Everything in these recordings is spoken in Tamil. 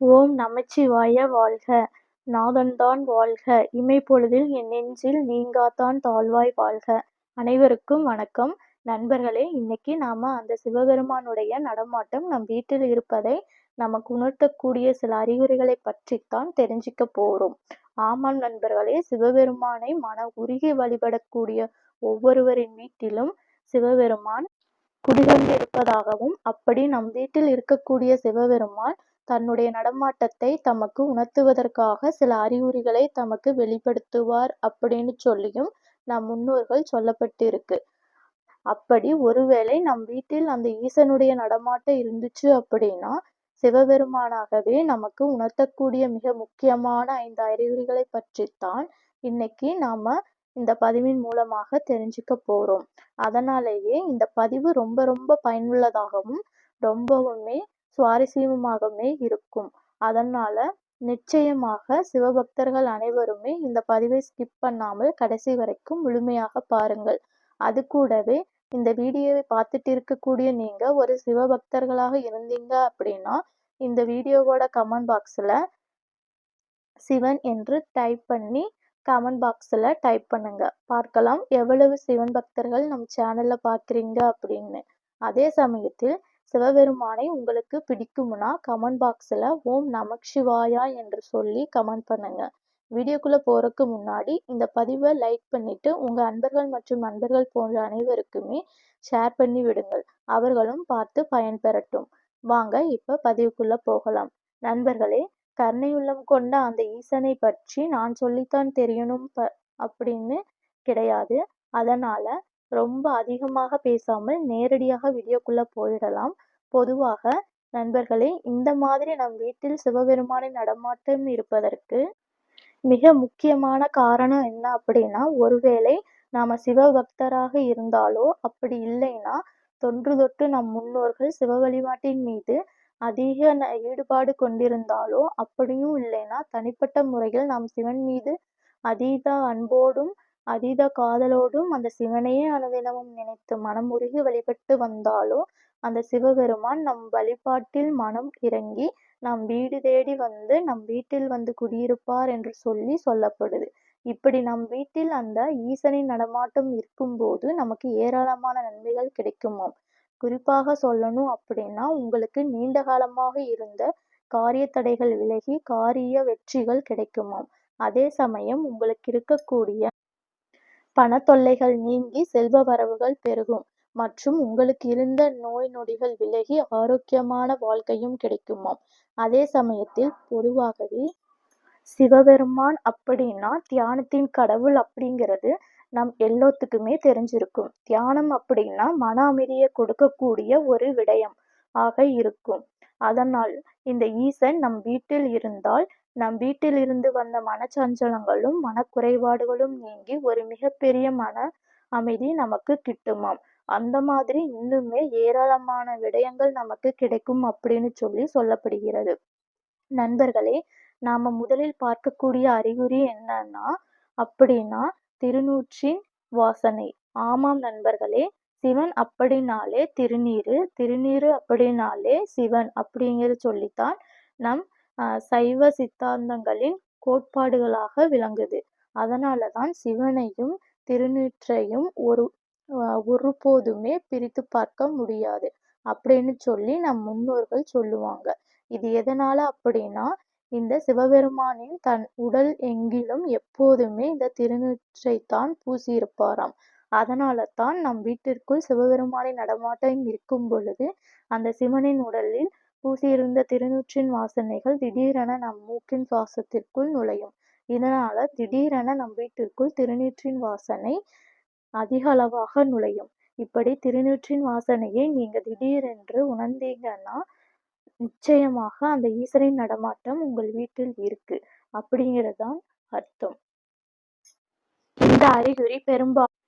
ஓம் நமச்சிவாய வாழ்க! நாதன்தான் வாழ்க! இமைப்பொழுதில் என் நெஞ்சில் நீங்காதான் தாழ்வாய் வாழ்க! அனைவருக்கும் வணக்கம். நண்பர்களே இன்னைக்கு நாம அந்த சிவபெருமானுடைய நடமாட்டம் நம் வீட்டில் இருப்பதை நமக்கு உணர்த்தக்கூடிய சில அறிகுறிகளை பற்றித்தான் தெரிஞ்சுக்கப் போறோம். ஆமாம் நண்பர்களே சிவபெருமானை மன உருகி வழிபடக்கூடிய ஒவ்வொருவரின் வீட்டிலும் சிவபெருமான் குடிகொண்டிருப்பதாகவும் அப்படி நம் வீட்டில் இருக்கக்கூடிய சிவபெருமான் தன்னுடைய நடமாட்டத்தை தமக்கு உணர்த்துவதற்காக சில அறிகுறிகளை தமக்கு வெளிப்படுத்துவார் அப்படின்னு சொல்லியும் நம் முன்னோர்கள் சொல்லப்பட்டிருக்கு. அப்படி ஒருவேளை நம் வீட்டில் அந்த ஈசனுடைய நடமாட்டம் இருந்துச்சு அப்படின்னா சிவபெருமானாகவே நமக்கு உணர்த்தக்கூடிய மிக முக்கியமான ஐந்து அறிகுறிகளை பற்றித்தான் இன்னைக்கு நாம இந்த பதிவின் மூலமாக தெரிஞ்சுக்க போறோம். அதனாலேயே இந்த பதிவு ரொம்ப ரொம்ப பயனுள்ளதாகவும் ரொம்பவுமே சுவாரஸ்யமாகவுமே இருக்கும். அதனால நிச்சயமாக சிவபக்தர்கள் அனைவருமே இந்த பதிவை ஸ்கிப் பண்ணாமல் கடைசி வரைக்கும் முழுமையாக பாருங்கள். அது கூடவே இந்த வீடியோவை பார்த்துட்டு இருக்கக்கூடிய நீங்க ஒரு சிவபக்தர்களாக இருந்தீங்க அப்படின்னா இந்த வீடியோவோட கமெண்ட் பாக்ஸ்ல சிவன் என்று டைப் பண்ணி கமெண்ட் பாக்ஸ்ல டைப் பண்ணுங்க. பார்க்கலாம் எவ்வளவு சிவன் பக்தர்கள் நம் சேனல்ல பார்க்குறீங்க அப்படின்னு. அதே சமயத்தில் சிவபெருமானை உங்களுக்கு பிடிக்கும்னா கமெண்ட் பாக்ஸில் ஓம் நமக் சிவாயா என்று சொல்லி கமெண்ட் பண்ணுங்க. வீடியோக்குள்ளே போகிறதுக்கு முன்னாடி இந்த பதிவை லைக் பண்ணிவிட்டு உங்கள் அன்பர்கள் மற்றும் நண்பர்கள் போன்ற அனைவருக்குமே ஷேர் பண்ணி விடுங்கள். அவர்களும் பார்த்து பயன்பெறட்டும் வாங்க இப்போ பதிவுக்குள்ளே போகலாம். நண்பர்களே கருணையுள்ளம் கொண்ட அந்த ஈசனை பற்றி நான் சொல்லித்தான் தெரியணும் ப அப்படின்னு கிடையாது. அதனால் ரொம்ப அதிகமாக பேசாமல் நேரடியாக வீடியோக்குள்ளே போயிடலாம். பொதுவாக நண்பர்களே இந்த மாதிரி நம் வீட்டில் சிவபெருமானின் நடமாட்டம் இருப்பதற்கு மிக முக்கியமான காரணம் என்ன அப்படின்னா ஒருவேளை நாம சிவபக்தராக இருந்தாலோ அப்படி இல்லைன்னா தொன்று தொட்டு நம் முன்னோர்கள் சிவ வழிபாட்டின் மீது அதிக ஈடுபாடு கொண்டிருந்தாலோ அப்படியும் இல்லைன்னா தனிப்பட்ட முறையில் நாம் சிவன் மீது அதீத அன்போடும் அதீத காதலோடும் அந்த சிவனையே அனுதினமும் நினைத்து மனம் உருகி வழிபட்டு வந்தாலும் அந்த சிவபெருமான் நம் வழிபாட்டில் மனம் இறங்கி நம் வீடு தேடி வந்து நம் வீட்டில் வந்து குடியிருப்பார் என்று சொல்லி சொல்லப்படுது. இப்படி நம் வீட்டில் அந்த ஈசனின் நடமாட்டம் இருக்கும்போது நமக்கு ஏராளமான நன்மைகள் கிடைக்குமாம். குறிப்பாக சொல்லணும் அப்படின்னா உங்களுக்கு நீண்ட காலமாக இருந்த காரிய தடைகள் விலகி காரிய வெற்றிகள் கிடைக்குமாம். அதே சமயம் உங்களுக்கு இருக்கக்கூடிய பணத்தொல்லைகள் நீங்கி செல்வ வரவுகள் பெருகும். மற்றும் உங்களுக்கு இருந்த நோய் நொடிகள் விலகி ஆரோக்கியமான வாழ்க்கையும் கிடைக்குமாம். அதே சமயத்தில் பொதுவாகவே சிவபெருமான் அப்படின்னா தியானத்தின் கடவுள் அப்படிங்கிறது நம் எல்லோத்துக்குமே தெரிஞ்சிருக்கும். தியானம் அப்படின்னா மன அமைதியை கொடுக்கக்கூடிய ஒரு விடயம் ஆக இருக்கும். அதனால் இந்த ஈசன் நம் வீட்டில் இருந்தால் நம் வீட்டில் இருந்து வந்த மனச்சஞ்சலங்களும் மனக்குறைபாடுகளும் நீங்கி ஒரு மிகப்பெரிய மன அமைதி நமக்கு கிட்டுமாம். அந்த மாதிரி இன்னுமே ஏராளமான விடயங்கள் நமக்கு கிடைக்கும் அப்படின்னு சொல்லி சொல்லப்படுகிறது. நண்பர்களே நாம முதலில் பார்க்கக்கூடிய அறிகுறி என்னன்னா அப்படின்னா திருநூற்றின் வாசனை. ஆமாம் நண்பர்களே சிவன் அப்படின்னாலே திருநீரு திருநீரு அப்படின்னாலே சிவன் அப்படிங்கிற சொல்லித்தான் நம் சைவ சித்தாந்தங்களின் கோட்பாடுகளாக விளங்குது. அதனால தான் சிவனையும் திருநீற்றையும் ஒரு ஒருபோதுமே பிரித்து பார்க்க முடியாது அப்படின்னு சொல்லி நம் முன்னோர்கள் சொல்லுவாங்க. இது எதனால அப்படின்னா இந்த சிவபெருமானின் தன் உடல் எங்கிலும் எப்போதுமே இந்த திருநீற்றைத்தான் பூசியிருப்பாராம். அதனால தான் நம் வீட்டிற்குள் சிவபெருமானின் நடமாட்டம் இருக்கும் பொழுது அந்த சிவனின் உடலில் பூசியிருந்த திருநூற்றின் வாசனைகள் திடீரென நம் மூக்கின் சுவாசத்திற்குள் நுழையும். இதனால திடீரென நம் வீட்டிற்குள் திருநீற்றின் வாசனை அதிக அளவாக நுழையும். இப்படி திருநூற்றின் வாசனையை நீங்க திடீரென்று உணர்ந்தீங்கன்னா நிச்சயமாக அந்த ஈசரின் நடமாட்டம் உங்கள் வீட்டில் இருக்கு. அப்படிங்கிறதுதான் அர்த்தம். இந்த அறிகுறி பெரும்பாலும்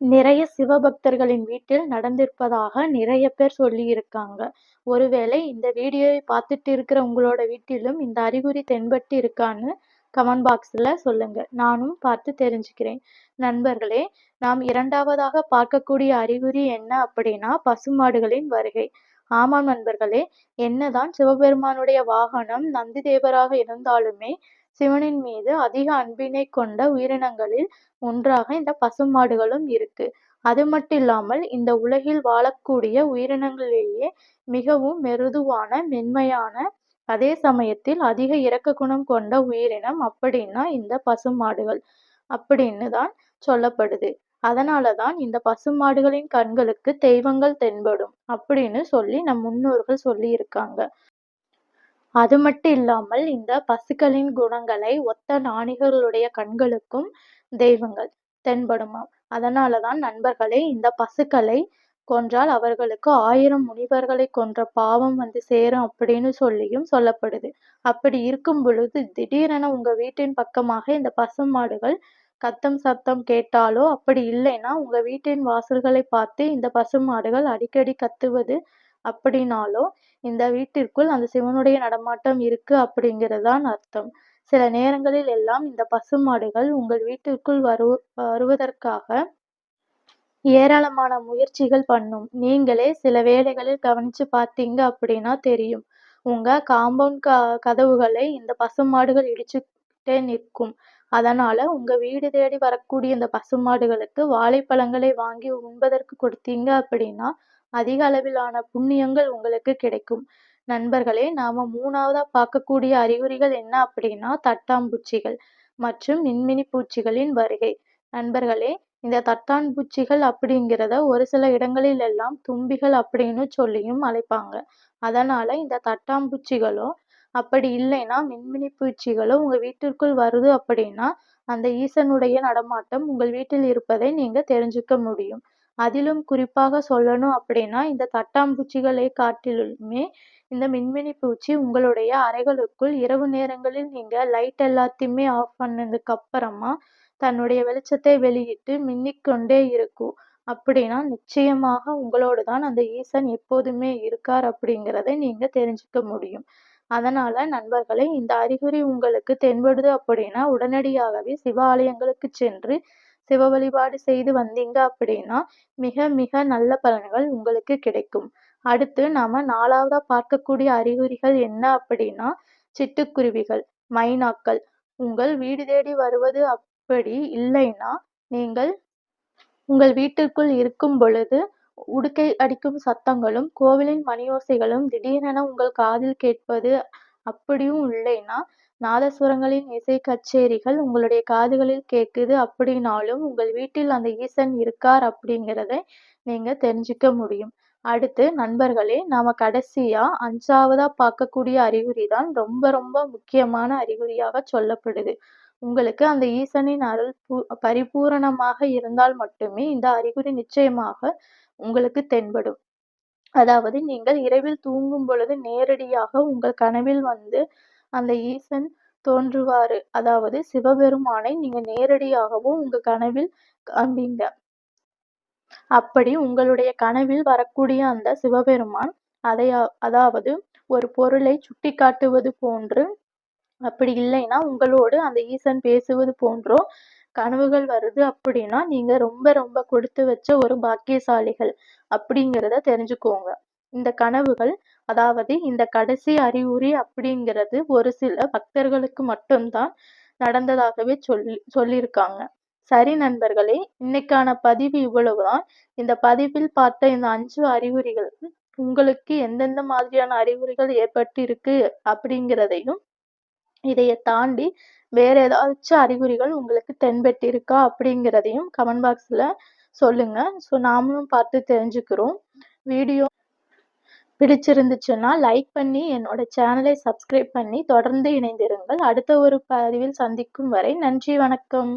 நிறைய சிவபக்தர்களின் வீட்டில் நடந்திருப்பதாக நிறைய பேர் சொல்லி இருக்காங்க ஒருவேளை இந்த வீடியோவை பார்த்துட்டு இருக்கிற உங்களோட வீட்டிலும் இந்த அறிகுறி தென்பட்டு இருக்கான்னு கமெண்ட் பாக்ஸில் சொல்லுங்கள் நானும் பார்த்து தெரிஞ்சுக்கிறேன். நண்பர்களே நாம் இரண்டாவதாக பார்க்கக்கூடிய அறிகுறி என்ன அப்படின்னா பசுமாடுகளின் வருகை. ஆமாம் நண்பர்களே என்னதான் சிவபெருமானுடைய வாகனம் நந்தி தேவராக இருந்தாலுமே சிவனின் மீது அதிக அன்பினை கொண்ட உயிரினங்களில் ஒன்றாக இந்த பசுமாடுகளும் இருக்கு. அது மட்டும் இல்லாமல் இந்த உலகில் வாழக்கூடிய உயிரினங்களிலேயே மிகவும் மெருதுவான மென்மையான அதே சமயத்தில் அதிக இரக்க குணம் கொண்ட உயிரினம் அப்படின்னா இந்த பசுமாடுகள் அப்படின்னு தான் சொல்லப்படுது. அதனாலதான் இந்த பசுமாடுகளின் கண்களுக்கு தெய்வங்கள் தென்படும் அப்படின்னு சொல்லி நம் முன்னோர்கள் சொல்லி இருக்காங்க அது மட்டும் இல்லாமல் இந்த பசுக்களின் குணங்களை ஒத்த ஞானிகளுடைய கண்களுக்கும் தெய்வங்கள் தென்படுமாம் அதனாலதான் நண்பர்களே இந்த பசுக்களை கொன்றால் அவர்களுக்கு ஆயிரம் முனிவர்களை கொன்ற பாவம் வந்து சேரும் அப்படின்னு சொல்லியும் சொல்லப்படுது. அப்படி இருக்கும் பொழுது திடீரென உங்க வீட்டின் பக்கமாக இந்த பசுமாடுகள் கத்தம் சத்தம் கேட்டாலோ அப்படி இல்லைன்னா உங்க வீட்டின் வாசல்களை பார்த்து இந்த பசுமாடுகள் அடிக்கடி கத்துவது அப்படின்னாலோ இந்த வீட்டிற்குள் அந்த சிவனுடைய நடமாட்டம் இருக்கு அப்படிங்கிறதான் அர்த்தம். சில நேரங்களில் எல்லாம் இந்த பசுமாடுகள் உங்கள் வீட்டிற்குள் வரு வருவதற்காக ஏராளமான முயற்சிகள் பண்ணும். நீங்களே சில வேளைகளில் கவனிச்சு பார்த்தீங்க அப்படின்னா தெரியும். உங்க காம்பவுண்ட் க கதவுகளை இந்த பசுமாடுகள் இடிச்சுட்டே நிற்கும். அதனால உங்க வீடு தேடி வரக்கூடிய இந்த பசுமாடுகளுக்கு வாழைப்பழங்களை வாங்கி உண்பதற்கு கொடுத்தீங்க அப்படின்னா அதிக அளவிலான புண்ணியங்கள் உங்களுக்கு கிடைக்கும். நண்பர்களே நாம மூணாவதா பார்க்கக்கூடிய அறிகுறிகள் என்ன அப்படின்னா தட்டாம்பூச்சிகள் மற்றும் மின்மினி பூச்சிகளின் வருகை. நண்பர்களே இந்த தட்டான் பூச்சிகள் அப்படிங்கிறத ஒரு சில இடங்களில் எல்லாம் தும்பிகள் அப்படின்னு சொல்லியும் அழைப்பாங்க. அதனால இந்த தட்டாம்பூச்சிகளோ அப்படி இல்லைன்னா மின்மினி பூச்சிகளோ உங்க வீட்டிற்குள் வருது அப்படின்னா அந்த ஈசனுடைய நடமாட்டம் உங்கள் வீட்டில் இருப்பதை நீங்க தெரிஞ்சுக்க முடியும். அதிலும் குறிப்பாக சொல்லணும் அப்படின்னா இந்த தட்டாம்பூச்சிகளை காட்டிலுமே இந்த மின்மினி பூச்சி உங்களுடைய அறைகளுக்குள் இரவு நேரங்களில் நீங்க லைட் எல்லாத்தையுமே ஆஃப் பண்ணதுக்கு அப்புறமா தன்னுடைய வெளிச்சத்தை வெளியிட்டு மின்னிக்கொண்டே இருக்கும். அப்படின்னா நிச்சயமாக உங்களோடு தான் அந்த ஈசன் எப்போதுமே இருக்கார் அப்படிங்கிறதை நீங்க தெரிஞ்சுக்க முடியும். அதனால நண்பர்களே இந்த அறிகுறி உங்களுக்கு தென்படுது அப்படின்னா உடனடியாகவே சிவாலயங்களுக்கு சென்று சிவ வழிபாடு செய்து வந்தீங்க அப்படின்னா மிக மிக நல்ல பலன்கள் உங்களுக்கு கிடைக்கும். அடுத்து நாம நாலாவதா பார்க்கக்கூடிய அறிகுறிகள் என்ன அப்படின்னா சிட்டுக்குருவிகள் மைனாக்கள். உங்கள் வீடு தேடி வருவது அப்படி இல்லைன்னா நீங்கள் உங்கள் வீட்டிற்குள் இருக்கும் பொழுது உடுக்கை அடிக்கும் சத்தங்களும் கோவிலின் மணியோசைகளும் திடீரென உங்கள் காதில் கேட்பது அப்படியும் இல்லைன்னா நாதஸ்வரங்களின் இசை கச்சேரிகள் உங்களுடைய காதுகளில் கேட்குது அப்படின்னாலும் உங்கள் வீட்டில் அந்த ஈசன் இருக்கார் அப்படிங்கிறத நீங்க தெரிஞ்சுக்க முடியும். அடுத்து நண்பர்களே நாம கடைசியா அஞ்சாவதா பார்க்கக்கூடிய அறிகுறி தான் ரொம்ப ரொம்ப முக்கியமான அறிகுறியாக சொல்லப்படுது. உங்களுக்கு அந்த ஈசனின் அருள் பூ பரிபூரணமாக இருந்தால் மட்டுமே இந்த அறிகுறி நிச்சயமாக உங்களுக்கு தென்படும். அதாவது நீங்கள் இரவில் தூங்கும் பொழுது நேரடியாக உங்கள் கனவில் வந்து அந்த ஈசன் தோன்றுவாரு. அதாவது சிவபெருமானை நீங்க நேரடியாகவும் உங்க கனவில் காண்பீங்க. அப்படி உங்களுடைய கனவில் வரக்கூடிய அந்த சிவபெருமான் அதை அதாவது ஒரு பொருளை சுட்டி காட்டுவது போன்று அப்படி இல்லைன்னா உங்களோடு அந்த ஈசன் பேசுவது போன்றோ கனவுகள் வருது அப்படின்னா நீங்க ரொம்ப ரொம்ப கொடுத்து வச்ச ஒரு பாக்கியசாலிகள் அப்படிங்கிறத தெரிஞ்சுக்கோங்க. இந்த கனவுகள் அதாவது இந்த கடைசி அறிகுறி அப்படிங்கிறது ஒரு சில பக்தர்களுக்கு மட்டும்தான் நடந்ததாகவே சொல்லி சொல்லியிருக்காங்க. சரி நண்பர்களே இன்னைக்கான பதிவு இவ்வளவுதான். இந்த பதிவில் பார்த்த இந்த அஞ்சு அறிகுறிகள் உங்களுக்கு எந்தெந்த மாதிரியான அறிகுறிகள் ஏற்பட்டு இருக்கு அப்படிங்கிறதையும் இதைய தாண்டி வேற ஏதாச்சும் அறிகுறிகள் உங்களுக்கு தென்பட்டிருக்கா அப்படிங்கிறதையும் கமெண்ட் பாக்ஸ்ல சொல்லுங்க. ஸோ நாமளும் பார்த்து தெரிஞ்சுக்கிறோம். வீடியோ பிடிச்சிருந்துச்சுன்னா லைக் பண்ணி என்னோட சேனலை சப்ஸ்கிரைப் பண்ணி தொடர்ந்து இணைந்திருங்கள். அடுத்த ஒரு பதிவில் சந்திக்கும் வரை நன்றி வணக்கம்.